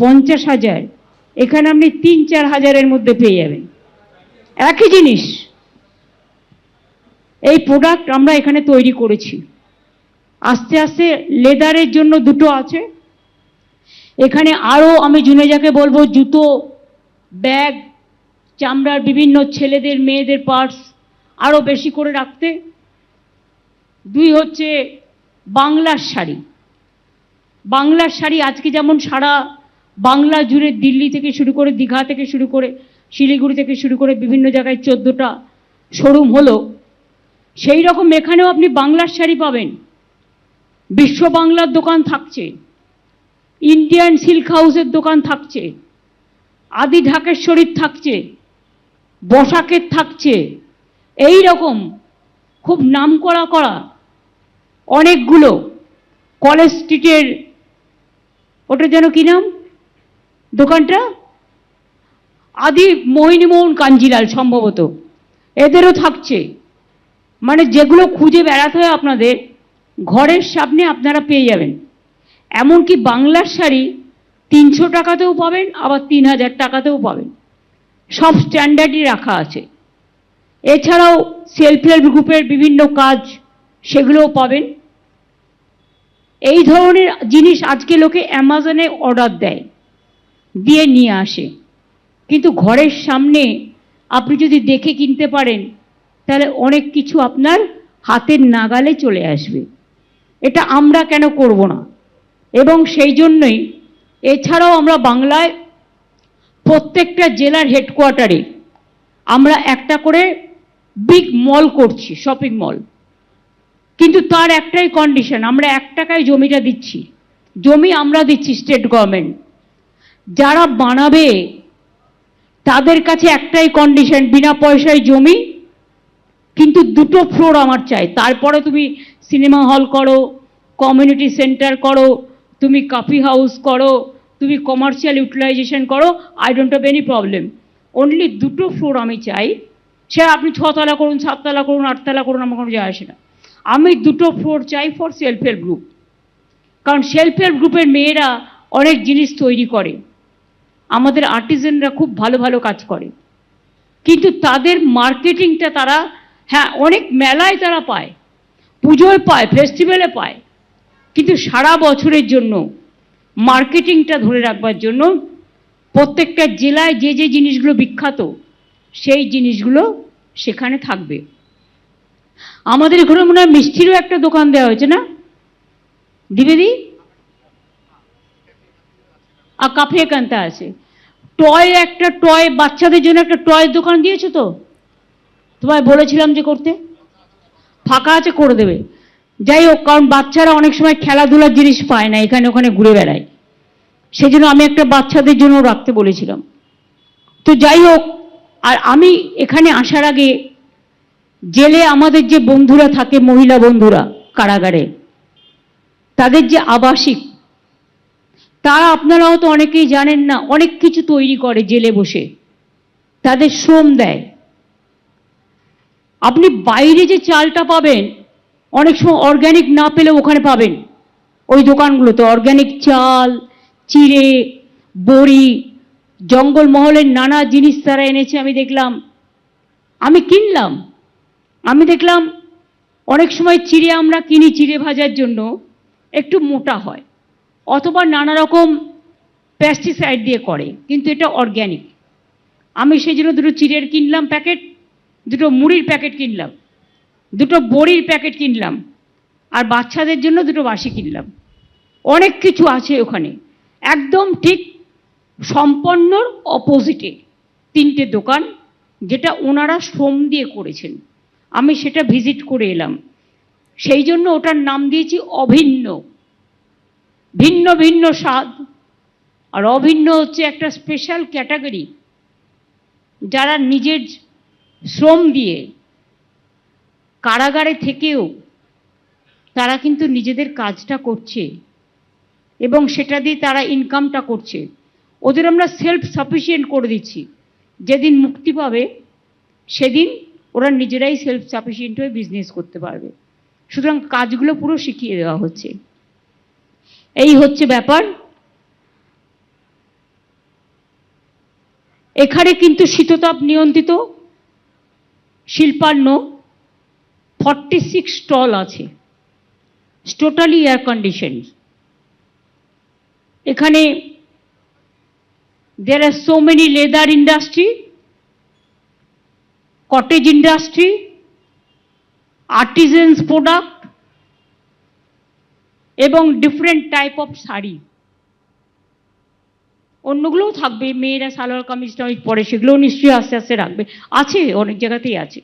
পঞ্চাশ হাজার। এখানে আপনি তিন, চার হাজারের মধ্যে পেয়ে যাবেন। একই জিনিস। এই প্রোডাক্ট আমরা এখানে তৈরি করেছি। আস্তে আস্তে লেদারের জন্য দুটো আছে। এখানে আরও আমি জুনেজাকে বলব, জুতো, ব্যাগ, চামড়ার বিভিন্ন ছেলেদের, মেয়েদের পার্টস আরও বেশি করে রাখতে। দুই হচ্ছে বাংলার শাড়ি। বাংলার শাড়ি আজকে যেমন সারা বাংলা জুড়ে দিল্লি থেকে শুরু করে দীঘা থেকে শুরু করে শিলিগুড়ি থেকে শুরু করে বিভিন্ন জায়গায় চোদ্দোটা শোরুম হলো, সেই রকম এখানেও আপনি বাংলার শাড়ি পাবেন। বিশ্ব বাংলার দোকান থাকছে। ইন্ডিয়ান সিল্ক হাউসের দোকান থাকছে। আদি ঢাকেশ্বরীর থাকছে। বসাকের থাকছে। এই রকম খুব নাম করা করা অনেকগুলো কলেজ স্ট্রিটের ওটা যেন কি নাম? দোকানটা? আদি মোহিনীমোহন কাঞ্জিলাল সম্ভবত। এদেরও থাকছে। মানে যেগুলো খুঁজে বেড়াতে হয় আপনাদের, ঘরের সামনে আপনারা পেয়ে যাবেন। এমনকি বাংলার শাড়ি তিনশো টাকাতেও পাবেন, আবার তিন হাজার টাকাতেও পাবেন। সব স্ট্যান্ডার্ডই রাখা আছে। এছাড়াও সেলফ হেল্প গ্রুপের বিভিন্ন কাজ সেগুলোও পাবেন। এই ধরনের জিনিস আজকে লোকে অ্যামাজনে অর্ডার দেয়। দিয়ে নিয়ে আসে। কিন্তু ঘরের সামনে আপনি যদি দেখে কিনতে পারেন, তাহলে অনেক কিছু আপনার হাতের নাগালে চলে আসবে। এটা আমরা কেন করব না? এবং সেই জন্যই এছাড়াও আমরা বাংলায় প্রত্যেকটা জেলার হেডকোয়ার্টারে আমরা একটা করে বিগ মল করছি, শপিং মল। কিন্তু তার একটাই কন্ডিশন, আমরা এক টাকায় জমিটা দিচ্ছি। জমি আমরা দিচ্ছি স্টেট গভর্নমেন্ট। যারা বানাবে, তাদের কাছে একটাই কন্ডিশন বিনা পয়সায় জমি, কিন্তু দুটো ফ্লোর আমার চাই। তারপরে তুমি সিনেমা হল করো কমিউনিটি সেন্টার করো, তুমি কফি হাউস করো, তুমি কমার্শিয়াল ইউটিলাইজেশন করো I don't have any problem only দুটো ফ্লোর আমি চাই। সে আপনি ছতলা করুন, সাততলা করুন, আটতলা করুন, আমার কোনো যায় আসে না। আমি দুটো ফ্লোর চাই ফর সেলফ হেল্প গ্রুপ কারণ সেলফ হেল্প গ্রুপের মেয়েরা অনেক জিনিস তৈরি করে। আমাদের আর্টিজেনরা খুব ভালো ভালো কাজ করে। কিন্তু তাদের মার্কেটিংটা তারা হ্যাঁ অনেক মেলায় তারা পায়, পুজোয় পায় ফেস্টিভ্যালে পায়। কিন্তু সারা বছরের জন্য মার্কেটিংটা ধরে রাখবার জন্য প্রত্যেকটা জেলায় যে যে জিনিসগুলো বিখ্যাত, সেই জিনিসগুলো সেখানে থাকবে। আমাদের এখানে মনে হয় মিষ্টিরও একটা দোকান দেওয়া হয়েছে না? দিবেদি আর কাফে কান্তা আছে টয় একটা টয় বাচ্চাদের জন্য একটা টয় দোকান দিয়েছ তো? তোমায় বলেছিলাম যে করতে। ফাঁকা আছে, করে দেবে। যাই হোক, কারণ বাচ্চারা অনেক সময় খেলাধুলার জিনিস পায় না, এখানে ওখানে ঘুরে বেড়ায়। সেই জন্য আমি একটা বাচ্চাদের জন্য রাখতে বলেছিলাম। তো যাই হোক, আর আমি এখানে আসার আগে জেলে আমাদের যে বন্ধুরা থাকে, মহিলা বন্ধুরা কারাগারে, তাদের যে আবাসিক তারা আপনারা হয়তো অনেকেই জানেন না, অনেক কিছু তৈরি করে জেলে বসে। তাদের শ্রম দেয়। আপনি বাইরে যে চালটা পাবেন, অনেক সময় অর্গ্যানিক না পেলেও ওখানে পাবেন। ওই দোকানগুলোতে অর্গ্যানিক চাল, চিড়ে, বড়ি, জঙ্গলমহলের নানা জিনিস তারা এনেছে, আমি দেখলাম। আমি কিনলাম। আমি দেখলাম অনেক সময় চিড়ে আমরা কিনি চিড়ে ভাজার জন্য, একটু মোটা হয়। অথবা নানা রকম প্যাস্টিসাইড দিয়ে করে, কিন্তু এটা অর্গ্যানিক আমি সেই জন্য দুটো চিড়ের কিনলাম প্যাকেট দুটো মুড়ির প্যাকেট কিনলাম, দুটো বড়ির প্যাকেট কিনলাম, আর বাচ্চাদের জন্য দুটো বাসি কিনলাম। অনেক কিছু আছে ওখানে। একদম ঠিক সম্পন্নর অপোজিটে তিনটে দোকান, যেটা ওনারা শ্রম দিয়ে করেছেন। আমি সেটা ভিজিট করে এলাম। সেই জন্য ওটার নাম দিয়েছি অভিন্ন। ভিন্ন ভিন্ন স্বাদ। আর অভিন্ন হচ্ছে একটা স্পেশাল ক্যাটাগরি যারা নিজের শ্রম দিয়ে কারাগারে থেকেও তারা কিন্তু নিজেদের কাজটা করছে এবং সেটা দিয়ে তারা ইনকামটা করছে। ওদের আমরা সেলফ সাফিসিয়েন্ট করে দিচ্ছি। যেদিন মুক্তি পাবে, সেদিন ওরা নিজেরাই সেলফ সাফিসিয়েন্ট হয়ে বিজনেস করতে পারবে। সুতরাং কাজগুলো পুরো শিখিয়ে দেওয়া হচ্ছে। এই হচ্ছে ব্যাপার। এখানে কিন্তু শীততাপ নিয়ন্ত্রিত, শিল্পান্ন ফর্টি সিক্স স্টল আছে টোটালি এয়ার কন্ডিশন এখানে there are so many leather industry cottage industry artisans product এবং ডিফারেন্ট টাইপ অফ শাড়ি। অন্যগুলোও থাকবে, মেয়েরা সালোয়ার কামিজ, টামিজ পরে সেগুলোও নিশ্চয়ই আস্তে আস্তে রাখবে। আছে, অনেক জায়গাতেই আছে।